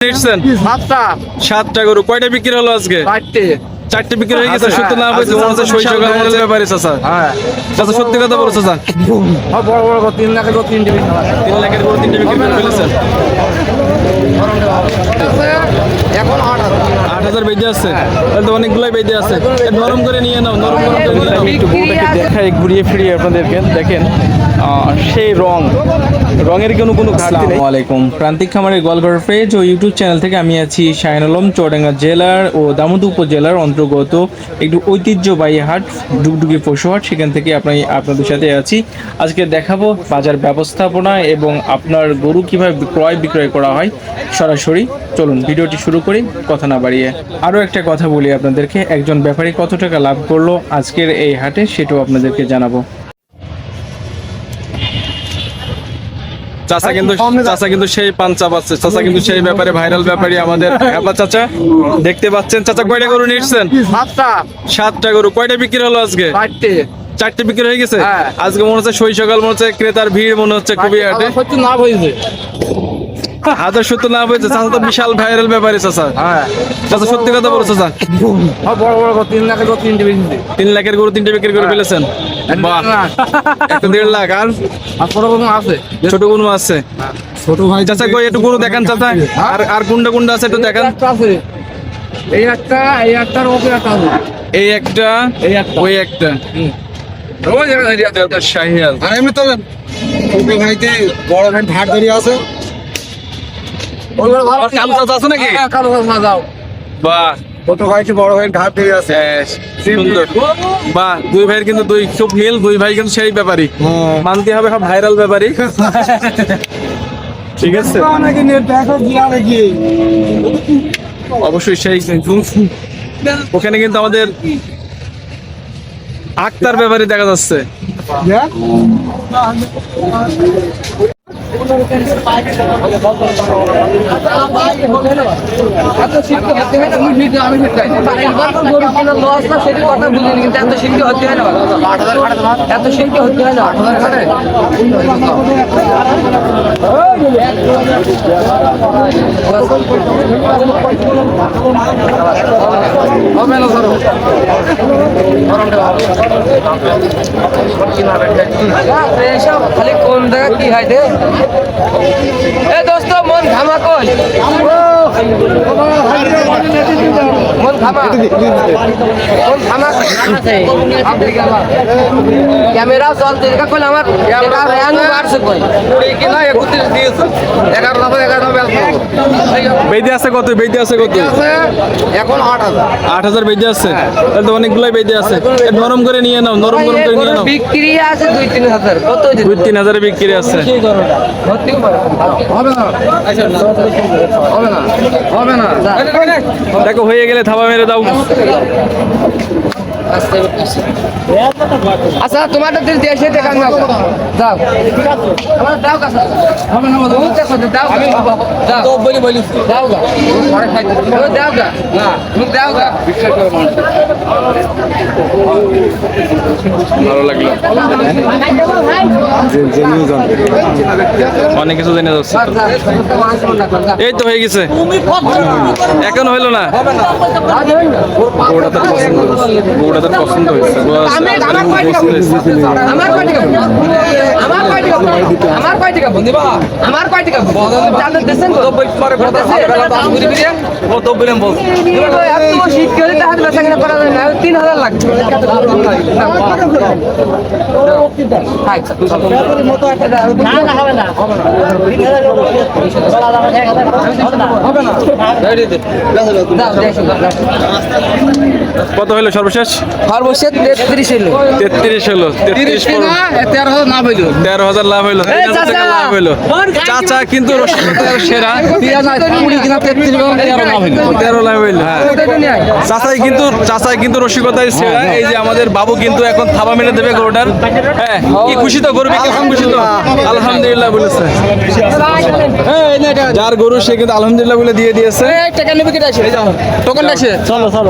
নিচ্ছেন সাতটা সাতটা গরু। কয়টা বিক্রি হলো আজকে? চারটে। চারটে বিক্রি হয়ে গেছে আচ্ছা, সত্য না হ্যাঁ, হয়েছে মনে হচ্ছে মনে হচ্ছে ব্যাপারে চাচা। হ্যাঁ। চাচা সত্যি কথা বলো চাচা। হ্যাঁ, বড় বড় তিন লাখের তিনটে বিক্রি। তিন লাখের গরু তিনটে বিক্রি করে ফেলেছেন এখন আট হাজার। বেঁধে আছে। তাহলে তো অনেকগুলাই বেঁধে আছে। নরম করে নিয়ে নাও নরম করে নিয়ে নাও। দেখাই ঘুরিয়ে ফিরিয়ে আপনাদেরকে, দেখেন সেই রং, রঙের কোনো কোনো ঘাটতি আলাইকুম। প্রান্তিক খামারের গলঘর ফ্রেজ ও ইউটিউব চ্যানেল থেকে আমি আছি শাহিন আলম, চুয়াডাঙ্গা জেলার ও দামোদ উপজেলার অন্তর্গত একটু ঐতিহ্যবাহী হাট, ডুগডুগি পশু হাট, সেখান থেকে আপনি আপনাদের সাথে আছি। আজকে দেখাবো বাজার ব্যবস্থাপনা এবং আপনার গরু কীভাবে ক্রয় বিক্রয় করা হয়, সরাসরি চলুন ভিডিওটি শুরু করি কথা না বাড়িয়ে। আরও একটা কথা বলি আপনাদেরকে একজন ব্যাপারী কত টাকা লাভ করল আজকের এই হাটে সেটাও আপনাদেরকে জানাব। চাচা কিন্তু চাচা কিন্তু সেই পাঞ্চা পাচ্ছে চাচা কিন্তু সেই ব্যাপারে ভাইরাল ব্যাপারই আমাদের। চাচা দেখতে পাচ্ছেন? চাচা কয়টা গরু নিচ্ছেন সাতটা। সাতটা গরু। কয়টা বিক্রি হলো আজকে? চারটে। চারটে বিক্রি হয়ে গেছে? হ্যাঁ। আজকে মনে হচ্ছে শৈশব কাল মনে হচ্ছে ক্রেতার ভিড় মনে হচ্ছে খুবই হাটে। লাভ হয়েছে। হাজার সত্তর লাভ হয়েছে চাচা তো বিশাল ভাইরাল ব্যাপারে চাচা। হ্যাঁ। চাচা সত্যি কথা বলো চাচা। হ্যাঁ, বড় বড় তিন লাখের করে তিনটে বিক্রি তিন লাখের গরু তিনটে বিক্রি করে ফেলেছেন? বাহ। একটা দেড় লাখ আর? আর ছোট কোনো আছে। ছোট গরু আছে। ছোট ভাই চাচা কই একটু গরু দেখান চাচা। আর আর কোনটা কোনটা আছে একটু দেখান। একটা আছে। এই একটা এই একটার ওপরে একটা আছে। এই একটা এই একটা। ওই একটা। ওই জায়গায় দাঁড়িয়ে আছে, শাহিয়াল। আর এমনি তো ভাইতে বড় ভাই ভাট ধরিয়ে আছে। আছে নাকি? হ্যাঁ, যাও। বাহ। ছোট ভাইতে বড় ভাই ঘাট ধরিয়ে আছে। সুন্দর। বাহ দুই ভাইয়ের কিন্তু দুই খুব মিল দুই ভাই কিন্তু সেই ব্যাপারই। মানতে হবে সব ভাইরাল ব্যাপারই। ঠিক আছে। অবশ্যই সেই ওখানে কিন্তু আমাদের আক্তার ব্যাপারে দেখা যাচ্ছে। এত শিক্ষা হতে হয় না আমি চাই গরু কেনার লস না কিন্তু এত শিক্ষা হতে হয় না এত শিক্ষা হতে হয় না আট হাজার খালি কোন জায়গা কি হয় রে এ দোস্ত মন ঘামা কই? মন ঘামা? মন ঘামা ক্যামেরা চলতে দেখা আমার ক্যামেরা র্যাঙ্ক বাড়ছে কই? কুড়ি কিনা একত্রিশ দিয়েছে। এগারো দাম আছে কত? বেঁধে আছে কত? এখন আট হাজার। আট হাজার বেঁধে আছে? তাহলে তো অনেকগুলাই বেঁধে আছে। নরম করে নিয়ে নাও নরম গরম করে নিয়ে নাও। বিক্রি আছে দুই তিন হাজার। কত দুই তিন হাজারে বিক্রি আছে। হবে না। হবে না। হবে না। দেখো হয়ে গেলে থাবা মেরে দাও। আচ্ছা তোমাদের দিল দিয়ে এসে দেখা দাও আমার দাও কাছে। না দাও দাও তো বলি বলি। দাও গা। দাও গা। না। দাও গা। বিশ্বাস করে মানুষ। ভালো লাগল। অনেক কিছু জেনে যাচ্ছে। এই তো হয়ে গেছে। এখন হইল না? বউটা তার পছন্দ বউটা তার পছন্দ হয়েছে। আমার কয় টাকা আমার কয় টাকা আমার কয় টাকা চাঁদের দেশেন তো? পরে ও তো বল এত শীত করে তাহলে বেচা কেনা করা যায় না। তিন হাজার লাগবে কত হলো সর্বশেষ? সর্বশেষ তেত্রিশ এলো তেত্রিশ হলো তেত্রিশ তেরো হাজার না বইল তেরো হাজার লাভ হইল তিন হাজার টাকা লাভ হইল। চাচা কিন্তু সেরা। তেরো লাভ হইল। হ্যাঁ। চাচাই কিন্তু চাচাই কিন্তু রসিকতায় সেরা। এই যে আমাদের বাবু কিন্তু এখন থাবা মেরে দেবে গরুটার। হ্যাঁ কি খুশি তো গরু খুশি তো? আলহামদুলিল্লাহ বলেছে। যার গরু সে কিন্তু আলহামদুলিল্লাহ বলে দিয়ে দিয়েছে। আসে আসে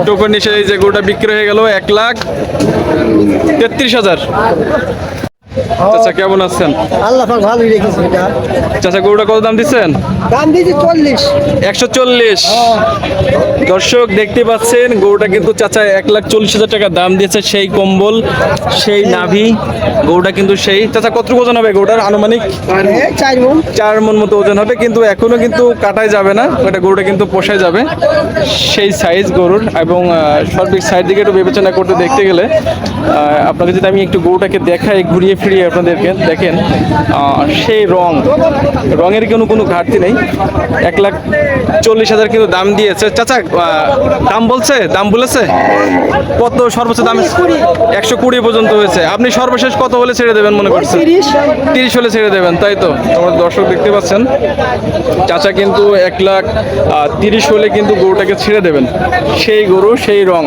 টোকন এসে এই যে গরুটা বিক্রি হয়ে গেল এক লাখ তেত্রিশ হাজার। চাচা কেমন আছেন? আল্লাহ পাক ভালোই রেখেছে এটা। চাচা গরুটা কত দাম দিচ্ছেন? দাম দিয়েছি চল্লিশ। একশো চল্লিশ। দর্শক দেখতে পাচ্ছেন গরুটা কিন্তু চাচা এক লাখ চল্লিশ হাজার টাকা দাম দিয়েছে। সেই কম্বল সেই নাভি গরুটা কিন্তু সেই। চাচা কত ওজন হবে গরুটার? আনুমানিক? চার মন। মতো ওজন হবে কিন্তু এখনও কিন্তু কাটাই যাবে না। ওটা গরুটা কিন্তু পোষায় যাবে। সেই সাইজ গরুর এবং সর্বিক সাইড দিকে একটু বিবেচনা করতে দেখতে গেলে আপনাকে যদি আমি একটু গরুটাকে দেখাই ঘুরিয়ে ফিরিয়ে আপনাদেরকে দেখেন সেই রং রঙের কোনো কোনো ঘাটতি নেই। এক লাখ চল্লিশ হাজার কিন্তু দাম দিয়েছে। চাচা দাম বলছে? দাম বলেছে? কত সর্বোচ্চ দাম? একশো কুড়ি পর্যন্ত হয়েছে। আপনি সর্বশেষ কত হলে ছেড়ে দেবেন মনে করছেন? তিরিশ। তিরিশ হলে ছেড়ে দেবেন তাই তো? আমার দর্শক দেখতে পাচ্ছেন। চাচা কিন্তু এক লাখ তিরিশ হলে কিন্তু গরুটাকে ছেড়ে দেবেন। সেই গরু সেই রং।